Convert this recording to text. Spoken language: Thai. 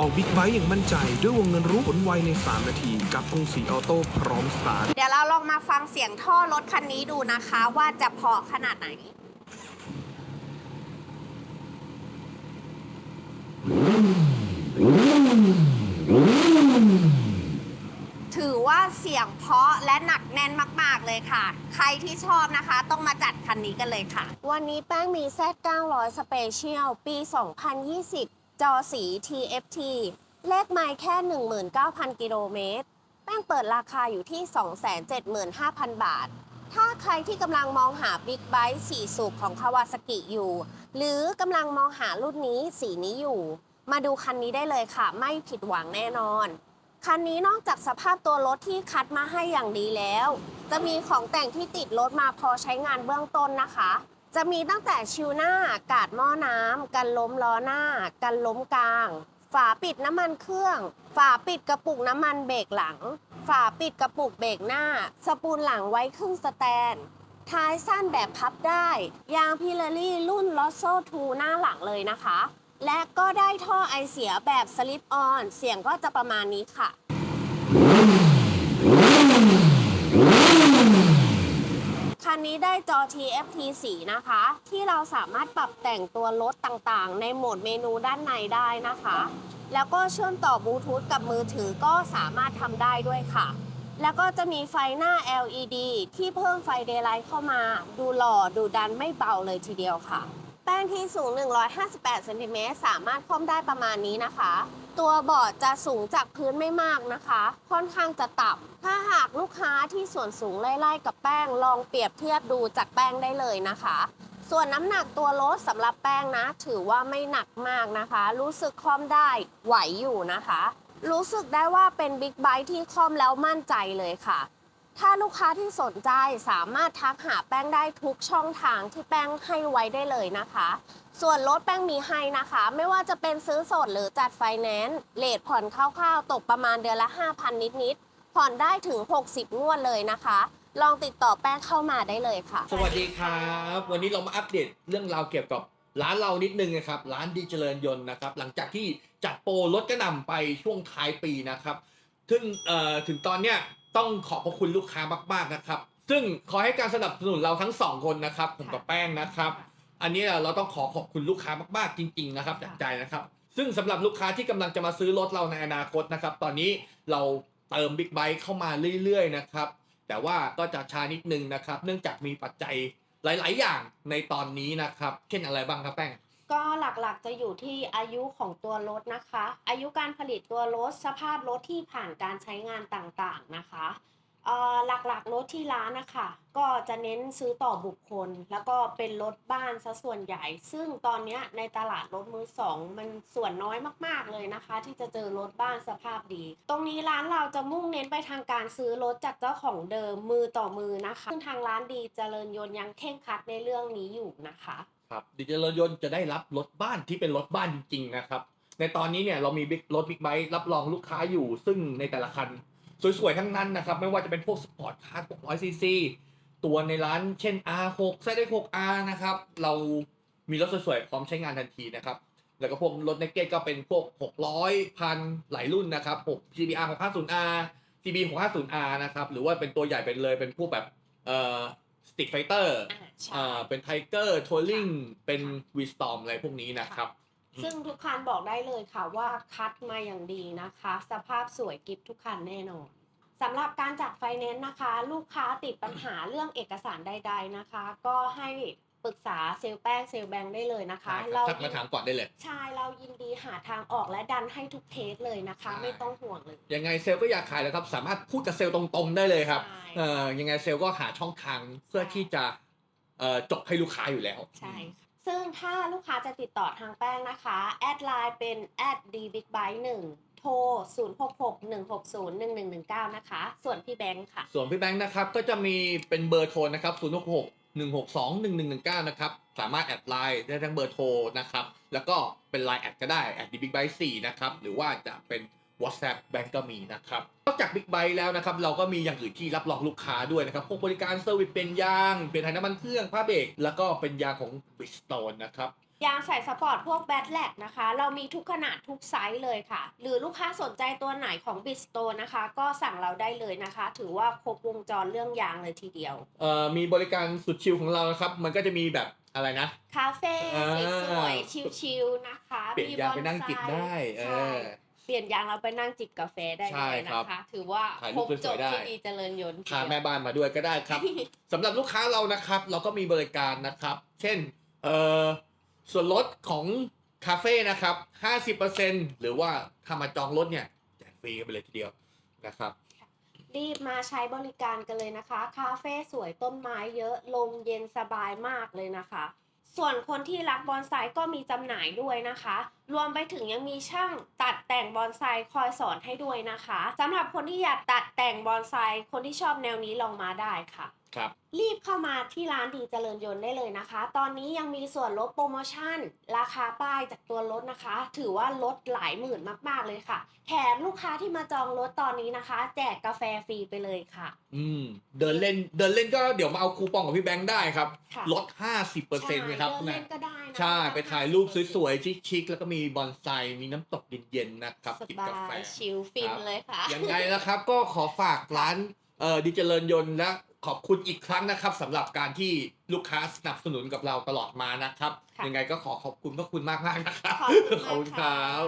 ออกบิ๊กไบค์อย่างมั่นใจด้วยวงเงินรู้ผลไวใน 3 นาที กับกรุงศรีออโต้พร้อมสตาร์ท เดี๋ยวเราลองมาฟังเสียงท่อรถคันนี้ดูนะคะว่าจะเพอขนาดไหน ถือว่าเสียงเพราะและหนักแน่นมาก ๆ เลยค่ะ ใครที่ชอบนะคะ ต้องมาจัดคันนี้กันเลยค่ะ วันนี้แป้งมี Z900 Special ปี 2020 จอสี TFT เลขไมล์แค่ 19,000 กิโลเมตร แป้งเปิดราคาอยู่ที่ 275,000 บาท ถ้าใครที่กำลังมองหาบิ๊กไบค์สีสูบของคาวาซากิอยู่ หรือกำลังมองหารุ่นนี้สีนี้อยู่ มาดูคันนี้ได้เลยค่ะ ไม่ผิดหวังแน่นอน คันนี้นอกจากสภาพตัวรถที่คัดมาให้อย่างดีแล้ว จะมีของแต่งที่ติดรถมาพอใช้งานเบื้องต้นนะคะ จะมีตั้งแต่ชิวหน้ากาดหม้อน้ำกันล้มล้อหน้า กันล้มกลาง ฝาปิดน้ำมันเครื่อง ฝาปิดกระปุกน้ำมันเบรกหลัง ฝาปิดกระปุกเบรกหน้า สปูลหลังไว้ครึ่งสแตน ท้ายสั้นแบบพับได้ ยางพิลารี่รุ่นลอ s โซ2หน้าหลังเลยนะคะ และก็ได้ท่อไอเสียแบบสลิปออน เสียงก็จะประมาณนี้ค่ะ คันนี้ได้จอ TFT สีนะคะ ที่เราสามารถปรับแต่งตัวรถต่างๆ ในโหมดเมนูด้านในได้นะคะ แล้วก็เชื่อมต่อบลูทูธกับมือถือก็สามารถทำได้ด้วยค่ะ แล้วก็จะมีไฟหน้า LED ที่เพิ่มไฟเดย์ไลท์เข้ามา ดูหล่อดูดันไม่เบาเลยทีเดียวค่ะ แป้งที่สูง 158เซนติเมตรสามารถคล่อมได้ประมาณนี้นะคะ ตัวบอร์ดจะสูงจากพื้นไม่มากนะคะ ค่อนข้างจะต่ำถ้าหากลูกค้าที่ส่วนสูงไล่ๆกับแป้ง ลองเปรียบเทียบดูจากแป้งได้เลยนะคะ ส่วนน้ำหนักตัวรถสำหรับแป้งนะ ถือว่าไม่หนักมากนะคะ รู้สึกคล่อมได้ไหวอยู่นะคะ รู้สึกได้ว่าเป็นบิ๊กไบค์ที่คล่อมแล้วมั่นใจเลยค่ะ ถ้าลูกค้าที่สนใจสามารถทักหาแป้งได้ทุกช่องทางที่แป้งให้ไว้ได้เลยนะคะ ส่วนลดแป้งมีให้นะคะ ไม่ว่าจะเป็นซื้อสดหรือจัดไฟแนนซ์เลทผ่อนคร่าวๆ ตกประมาณเดือนละ 5,000 นิดๆ ผ่อนได้ถึง 60 งวดเลยนะคะ ลองติดต่อแป้งเข้ามาได้เลยค่ะ สวัสดีครับ วันนี้เรามาอัปเดตเรื่องราวเกี่ยวกับร้านเรานิดนึงนะครับร้านดีเจริญยนต์นะครับ หลังจากที่จัดโปรลดกระหน่ำไปช่วงท้ายปีนะครับ ซึ่งเอ่อถึงตอนเนี้ย ต้องขอบพระคุณลูกค้ามากๆนะครับ ซึ่งขอให้การสนับสนุนเราทั้งสองคนนะครับผมกับแป้งนะครับ อันนี้เราต้องขอขอบคุณลูกค้ามากๆจริง ๆ นะครับจากใจนะครับ ซึ่งสำหรับลูกค้าที่กำลังจะมาซื้อรถเราในอนาคตนะครับ ตอนนี้เราเติมบิ๊กไบค์เข้ามาเรื่อยๆนะครับแต่ว่าก็จะช้านิดนึงนะครับ เนื่องจากมีปัจจัยหลาย ๆ อย่างในตอนนี้นะครับ เช่นอะไรบ้างครับแป้ง ก็หลักๆจะอยู่ที่อายุของตัวรถนะคะ อายุการผลิตตัวรถสภาพรถที่ผ่านการใช้งานต่างๆนะคะหลักๆรถที่ร้านนะคะก็จะเน้นซื้อต่อบุคคล แล้วก็เป็นรถบ้านซะส่วนใหญ่ ซึ่งตอนนี้ในตลาดรถมือสองมันส่วนน้อยมากๆเลยนะคะ ที่จะเจอรถบ้านสภาพดี ตรงนี้ร้านเราจะมุ่งเน้นไปทางการซื้อรถจากเจ้าของเดิมมือต่อมือนะคะซึ่งทางร้านดีเจริญยนต์ยังเข่งคัดในเรื่องนี้อยู่นะคะ ครับดิจิทัลยนต์จะได้รับรถบ้านที่เป็นรถบ้านจริงๆนะครับ ในตอนนี้เนี่ยเรามีบิ๊กรถบิ๊กไบค์รับรองลูกค้าอยู่ ซึ่งในแต่ละคัน สวยๆ ทั้งนั้นนะครับ ไม่ว่าจะเป็นพวกสปอร์ตคาร์600ซีซีตัวในร้านเช่น R6 z 6 R นะครับ เรามีรถสวยๆ พร้อมใช้งานทันทีนะครับ แล้วก็พวกรถเนกเก็ตก็เป็นพวก 600 พันหลายรุ่นนะครับ6 GBR 650R CB 650R นะครับ หรือว่าเป็นตัวใหญ่เป็นเลยเป็นพวกแบบเอ่อ ติกไฟเตอร์อ่าใช่อ่าเป็นไทเกอร์ทัวริงเป็นวีสตอมอะไรพวกนี้นะครับ ซึ่งทุกคันบอกได้เลยค่ะว่าคัดมาอย่างดีนะคะ สภาพสวยกิฟทุกคันแน่นอนสำหรับการจัดไฟแนนซ์นะคะ ลูกค้าติดปัญหาเรื่องเอกสารใด ๆนะคะ ก็ให้ ปรึกษาเซลล์แป้งเซลล์แบงค์ได้เลยนะคะใช่ครับเราทักมาถามก่อนได้เลยใช่เรายินดีหาทางออกและดันให้ทุกเทสเลยนะคะใช่ไม่ต้องห่วงเลย ยังไงเซลล์ก็อยากขายแล้วครับ สามารถพูดกับเซลล์ตรงๆได้เลยครับใช่เอ่อยังไงเซลล์ก็หาช่องทางเพื่อที่จะเอ่อจบให้ลูกค้าอยู่แล้วใช่ค่ะซึ่งถ้าลูกค้าจะติดต่อทางแป้งนะคะแอดไลน์เป็น a d d b i g b y 1โทร 0661601119 นะคะ ส่วนพี่แบงค์ค่ะ ส่วนพี่แบงค์นะครับ ก็จะมีเป็นเบอร์โทรนะครับ 0 1 6 2 1 1 1 9 นะครับ สามารถแอดไลน์ได้ทั้งเบอร์โทรนะครับ แล้วก็เป็นไลน์แอดก็ได้แอดดิบิ๊กไบต์4นะครับ หรือว่าจะเป็น WhatsApp แบงก์ก็มีนะครับ นอกจากบิ๊กไบค์แล้วนะครับ เราก็มีอย่างอื่นที่รับรองลูกค้าด้วยนะครับ พวกบริการเซอร์วิสเป็นยาง เปลี่ยนถ่ายน้ำมันเครื่องผ้าเบรกแล้วก็เป็นยางของ Bridgestone นะครับ ยางใส่สปอร์ตพวกแบทแลกนะคะ เรามีทุกขนาดทุกไซส์เลยค่ะ หรือลูกค้าสนใจตัวไหนของบิสโตนะคะ ก็สั่งเราได้เลยนะคะ ถือว่าครบวงจรเรื่องยางเลยทีเดียว เอ่อมีบริการสุดชิลของเรานะครับ มันก็จะมีแบบอะไรนะ คาเฟ่อ่า สวยๆชิลๆนะคะเปลี่ยนยางไปนั่งจิบได้ เอใช่อ เปลี่ยนยางเราไปนั่งจิบกาแฟได้ใช่เลยครันะบคะถือว่าถ่ายครูรปบสวยๆจบได้ ที่ดีเจริญยนต์ทีพาเดียวแม่บ้านมาด้วยก็ได้ครับ สำหรับลูกค้าเรานะครับ เราก็มีบริการนะครับ เช่น เอ่อ ส่วนลดของคาเฟ่นะครับ 50%หรือว่าถ้ามาจองรถเนี่ยแจกฟรีไปเลยทีเดียวนะครับ รีบมาใช้บริการกันเลยนะคะ คาเฟ่สวยต้นไม้เยอะ ลมเย็นสบายมากเลยนะคะ ส่วนคนที่รักบอนไซก็มีจำหน่ายด้วยนะคะ รวมไปถึงยังมีช่างตัดแต่งบอนไซคอยสอนให้ด้วยนะคะสำหรับคนที่อยากตัดแต่งบอนไซคนที่ชอบแนวนี้ลองมาได้ค่ะ ครับรีบเข้ามาที่ร้านดีเจริญยนต์ได้เลยนะคะ ตอนนี้ยังมีส่วนลดโปรโมชั่น ราคาป้ายจากตัวรถนะคะ ถือว่าลดหลายหมื่นมาก ๆ เลยค่ะ แถมลูกค้าที่มาจองรถตอนนี้นะคะ แจกกาแฟฟรีไปเลยค่ะ อืมเดินเล่นเดินเล่นก็เดี๋ยวมาเอาคูปองกับพี่แบงค์ได้ครับค่ะ ลด50%นะครับ ใช่เดินเล่นะนก็ได้นะใช่ไปถ่ายรูปสวยๆชิคๆแล้วก็มีบอนไซมีน้ำตกเย็นๆนะครับสกินบากาแฟ ยชิลฟินครับเลยค่ะ ยังไงนะครับก็ขอฝากร้านเอ่อดิเจริญยนต์และ ขอบคุณอีกครั้งนะครับสำหรับการที่ลูกค้าสนับสนุนกับเราตลอดมานะครับ ค่ะยังไงก็ขอขอบคุณพระคุณมากๆนะครับขอบคุณมากขอบคุณคค่ะรับ